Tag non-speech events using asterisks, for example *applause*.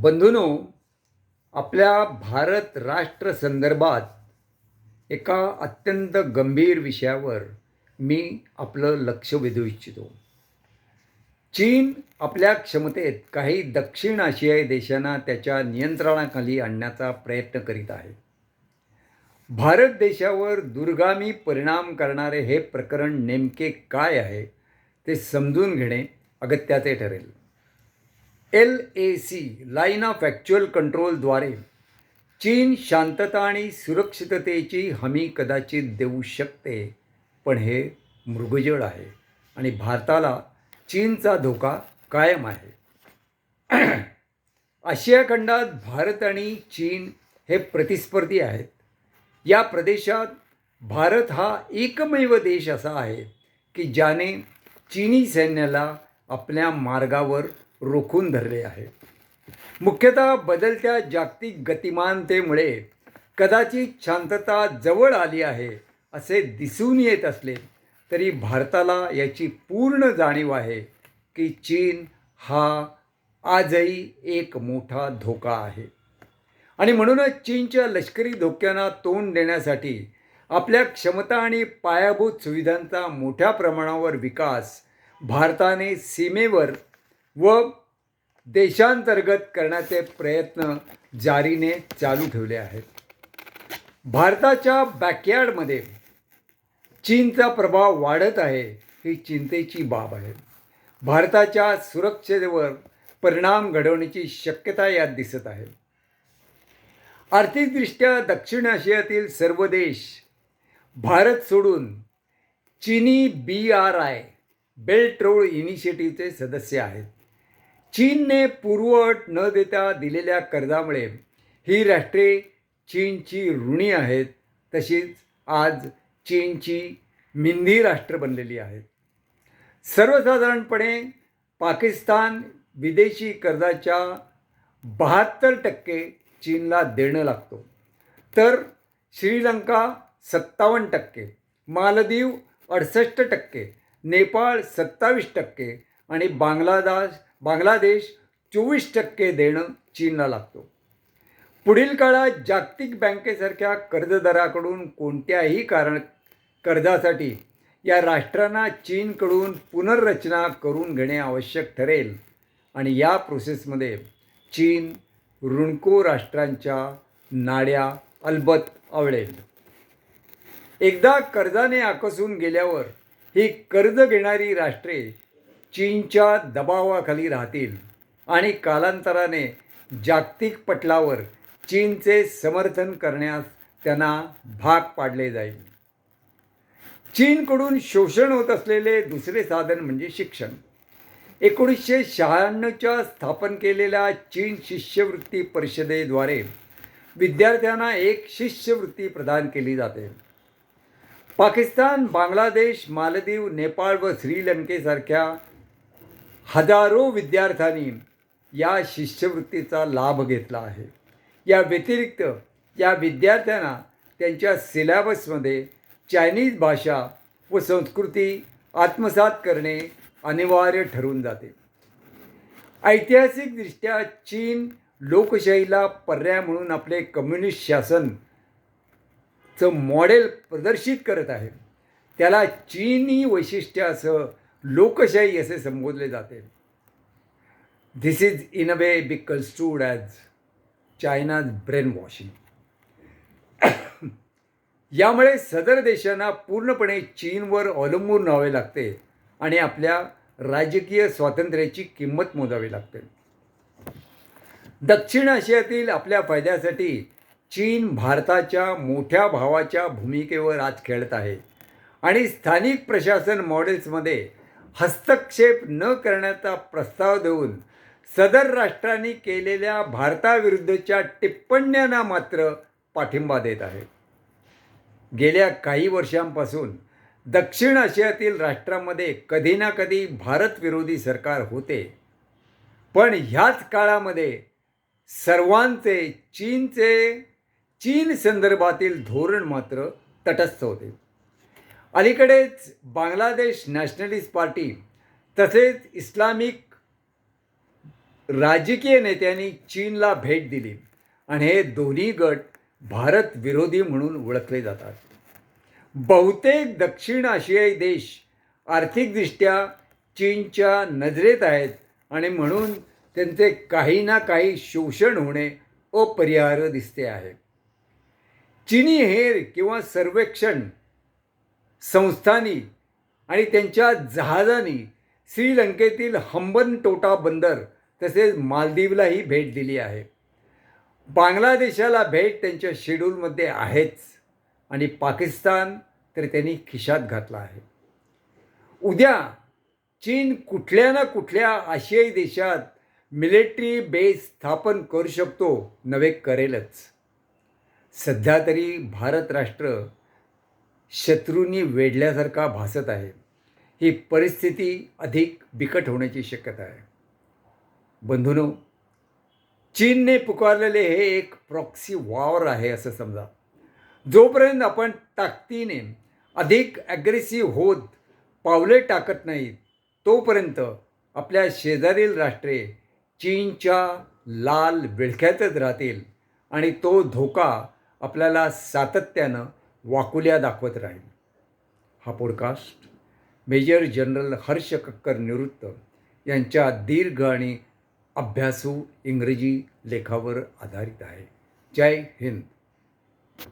बंधूनो आपल्या भारत राष्ट्र संदर्भात एका अत्यंत गंभीर विषयावर मी आपलं लक्ष वेधू इच्छितो. चीन आपल्या क्षमतेत काही दक्षिण आशियाई देशांना त्याच्या नियंत्रणाखाली आणण्याचा प्रयत्न करीत आहे. भारत देशावर दुर्गामी परिणाम करणारे हे प्रकरण नेमके काय आहे ते समजून घेणे अगत्याचे ठरेल. L A C line of actual कंट्रोलद्वारे चीन शांतता आणि सुरक्षिततेची हमी कदाचित देऊ शकते पण हे मृगजळ आहे आणि भारताला चीनचा धोका कायम आहे. *clears throat* आशिया खंडात भारत आणि चीन हे प्रतिस्पर्धी आहेत. या प्रदेशात भारत हा एकमेव देश असा आहे की ज्याने चीनी सैन्याला आपल्या मार्गावर रोखून धरले आहे. मुख्यतः बदलत्या जागतिक गतिमानतेमुळे कदाचित शांतता जवळ आली आहे असे दिसून येत असले तरी भारताला याची पूर्ण जाणीव आहे की चीन हा आजही एक मोठा धोका आहे. आणि म्हणूनच चीनच्या लष्करी धोक्यांना तोंड देण्यासाठी आपल्या क्षमता आणि पायाभूत सुविधांचा मोठ्या प्रमाणावर विकास भारताने सीमेवर व देशांतर्गत करण्याचे प्रयत्न जारीने चालू ठेवले आहेत. भारताच्या बॅकयार्डमध्ये चीनचा प्रभाव वाढत आहे ही चिंतेची बाब आहे. भारताच्या सुरक्षेवर परिणाम घडवण्याची शक्यता यात दिसत आहे. आर्थिकदृष्ट्या दक्षिण आशियातील सर्व देश भारत सोडून चीनी B R I belt road इनिशिएटिव्हचे सदस्य आहेत. चीनने पूर्वअट न देता दिलेल्या कर्जामुळे ही राष्ट्रे चीनची ऋणी आहेत. तशीच आज चीनची मिंदी राष्ट्र बनलेली आहेत सर्वसाधारणपणे पाकिस्तान विदेशी कर्जाच्या बहात्तर टक्के चीनला देणं लागतो. तर श्रीलंका सत्तावन्न टक्के मालदीव अडसष्ट टक्के नेपाळ सत्तावीस टक्के आणि बांगलादेश बांगलादेश चोवीस टक्के देणं चीनला लागतो. पुढील काळात जागतिक बँकेसारख्या कर्जदाराकडून कोणत्याही कारण कर्जासाठी या राष्ट्रांना चीनकडून पुनर्रचना करून घेणे आवश्यक ठरेल आणि या प्रोसेसमध्ये चीन ऋणको राष्ट्रांच्या नाड्या अलबत आवडेल एकदा कर्जाने आकसून गेल्यावर ही कर्ज घेणारी राष्ट्रे चीनच्या दबावाखाली राहतील. आणि कालांतराने जागतिक पटलावर चीनचे समर्थन करण्यास त्यांना भाग पाडले जाईल. चीनकडून शोषण होत असलेले दुसरे साधन म्हणजे शिक्षण. एकोणीसशे शहाण्णवच्या स्थापन केलेल्या चीन शिष्यवृत्ती परिषदेद्वारे विद्यार्थ्यांना एक शिष्यवृत्ती प्रदान केली जाते. पाकिस्तान बांगलादेश मालदीव नेपाळ व श्रीलंकेसारख्या हजारो विद्यार्थ्यांनी या शिष्यवृत्तीचा लाभ घेतला आहे. या व्यतिरिक्त या विद्यार्थ्यांना त्यांच्या सिलॅबसमध्ये चायनीज भाषा व संस्कृती आत्मसात करणे अनिवार्य ठरून जाते. ऐतिहासिकदृष्ट्या चीन लोकशाहीला पर्याय म्हणून आपले कम्युनिस्ट शासनचं मॉडेल प्रदर्शित करत आहे. त्याला चीनी वैशिष्ट्यासह लोकशाही असे संबोधले जाते. This is in a way be construed as China's brain washing यामुळे सदर देशांना पूर्णपणे चीनवर अवलंबून राहावे लागते आणि आपल्या राजकीय स्वातंत्र्याची किंमत मोजावी लागते. दक्षिण आशियातील आपल्या फायद्यासाठी चीन भारताच्या मोठ्या भावाच्या भूमिकेवर आज खेळत आहे. आणि स्थानिक प्रशासन मॉडेल्समध्ये हस्तक्षेप न करण्याचा प्रस्ताव देऊन सदर राष्ट्रांनी केलेल्या भारताविरुद्धच्या टिप्पण्यांना मात्र पाठिंबा देत आहे. गेल्या काही वर्षांपासून दक्षिण आशियातील राष्ट्रांमध्ये कधी ना कधी भारतविरोधी सरकार होते. पण ह्याच काळामध्ये सर्वांचे चीनचे चीन संदर्भातील धोरण मात्र तटस्थ होते. अलीकडेच बांगलादेश नॅशनलिस्ट पार्टी तसेच इस्लामिक राजकीय नेत्यांनी चीनला भेट दिली. आणि हे दोन्ही गट भारत विरोधी म्हणून ओळखले जातात. बहुतेक दक्षिण आशियाई देश आर्थिकदृष्ट्या चीनच्या नजरेत आहेत आणि म्हणून त्यांचे काही ना काही शोषण होणे अपरिहार्य दिसते आहे. चीनी हेर किंवा सर्वेक्षण संस्थांनी आणि त्यांच्या जहाजांनी श्रीलंकेतील हंबनटोटा बंदर तसेच मालदीवलाही भेट दिली आहे. बांगलादेशाला भेट त्यांच्या शेड्यूलमध्ये आहेच आणि पाकिस्तान तर त्यांनी खिशात घातला आहे. उद्या चीन कुठल्या ना कुठल्या आशियाई देशात मिलिटरी बेस स्थापन करू शकतो नव्हे करेलच. सध्या तरी भारत राष्ट्र शत्रूंनी वेढल्यासारखा भासत आहे. ही परिस्थिती अधिक बिकट होण्याची शक्यता आहे. बंधूनो चीनने पुकारलेले हे एक प्रॉक्सी वॉर आहे असं समजा. जोपर्यंत आपण ताकदीने अधिक ॲग्रेसिव्ह होत पावले टाकत नाहीत तोपर्यंत आपल्या शेजारील राष्ट्रे चीनच्या लाल विळख्यातच राहतील आणि तो धोका आपल्याला सातत्यानं वाकुल्या दाखवत राहील. हा podcast major general Harsh Kakkar निवृत्त यांच्या दीर्घ आणि अभ्यासू इंग्रजी लेखावर आधारित आहे. जय हिंद.